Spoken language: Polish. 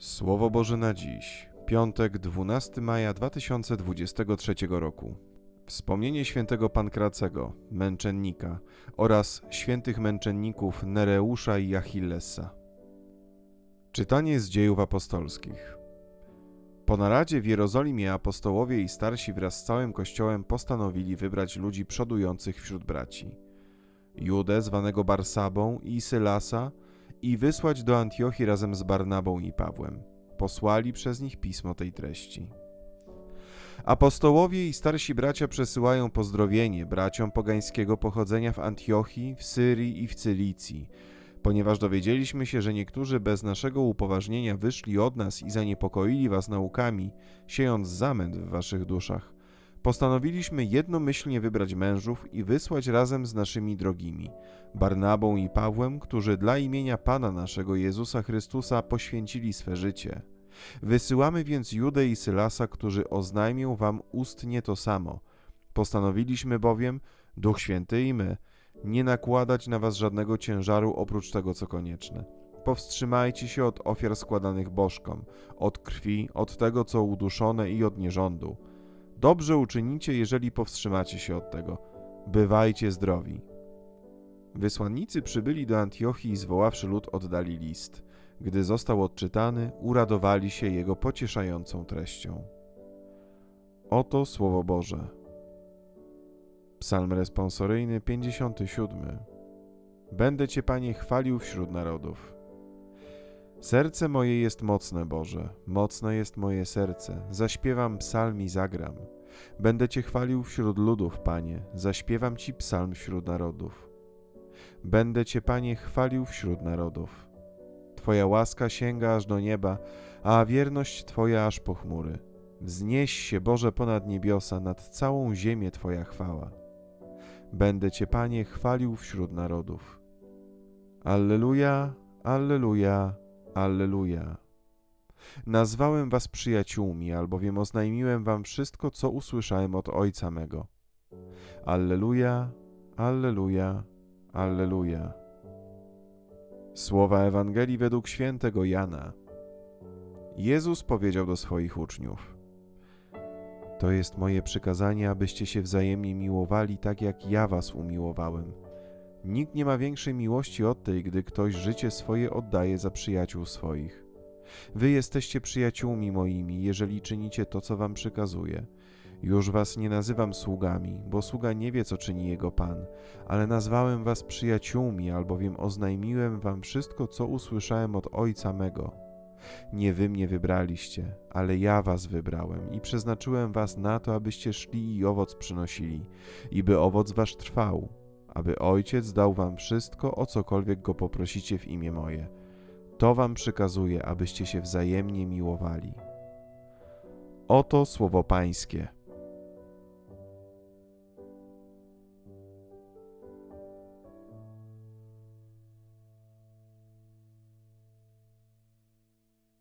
Słowo Boże na dziś, piątek 12 maja 2023 roku. Wspomnienie świętego Pankracego, męczennika oraz świętych męczenników Nereusza i Achillesa. Czytanie z dziejów apostolskich. Po naradzie w Jerozolimie apostołowie i starsi wraz z całym kościołem postanowili wybrać ludzi przodujących wśród braci. Judę, zwanego Barsabą, i Sylasa, i wysłać do Antiochii razem z Barnabą i Pawłem. Posłali przez nich pismo tej treści. Apostołowie i starsi bracia przesyłają pozdrowienie braciom pogańskiego pochodzenia w Antiochii, w Syrii i w Cylicji, ponieważ dowiedzieliśmy się, że niektórzy bez naszego upoważnienia wyszli od nas i zaniepokoili was naukami, siejąc zamęt w waszych duszach. Postanowiliśmy jednomyślnie wybrać mężów i wysłać razem z naszymi drogimi, Barnabą i Pawłem, którzy dla imienia Pana naszego Jezusa Chrystusa poświęcili swe życie. Wysyłamy więc Judę i Sylasa, którzy oznajmią wam ustnie to samo. Postanowiliśmy bowiem, Duch Święty i my, nie nakładać na was żadnego ciężaru oprócz tego, co konieczne. Powstrzymajcie się od ofiar składanych bożkom, od krwi, od tego, co uduszone i od nierządu. Dobrze uczynicie, jeżeli powstrzymacie się od tego. Bywajcie zdrowi. Wysłannicy przybyli do Antiochii i zwoławszy lud oddali list. Gdy został odczytany, uradowali się jego pocieszającą treścią. Oto Słowo Boże. Psalm responsoryjny 57. Będę Cię, Panie, chwalił wśród narodów. Serce moje jest mocne, Boże, mocne jest moje serce. Zaśpiewam psalm i zagram. Będę Cię chwalił wśród ludów, Panie, zaśpiewam Ci psalm wśród narodów. Będę Cię, Panie, chwalił wśród narodów. Twoja łaska sięga aż do nieba, a wierność Twoja aż po chmury. Wznieś się, Boże, ponad niebiosa, nad całą ziemię Twoja chwała. Będę Cię, Panie, chwalił wśród narodów. Alleluja, Alleluja, Alleluja. Nazwałem was przyjaciółmi, albowiem oznajmiłem wam wszystko, co usłyszałem od Ojca mego. Alleluja, Alleluja, Alleluja. Słowa Ewangelii według świętego Jana. Jezus powiedział do swoich uczniów: To jest moje przykazanie, abyście się wzajemnie miłowali, tak jak ja was umiłowałem. Nikt nie ma większej miłości od tej, gdy ktoś życie swoje oddaje za przyjaciół swoich. Wy jesteście przyjaciółmi moimi, jeżeli czynicie to, co wam przykazuję. Już was nie nazywam sługami, bo sługa nie wie, co czyni jego pan, ale nazwałem was przyjaciółmi, albowiem oznajmiłem wam wszystko, co usłyszałem od Ojca mego. Nie wy mnie wybraliście, ale ja was wybrałem i przeznaczyłem was na to, abyście szli i owoc przynosili, i by owoc wasz trwał, aby Ojciec dał wam wszystko, o cokolwiek go poprosicie w imię moje. To wam przykazuję, abyście się wzajemnie miłowali. Oto słowo Pańskie.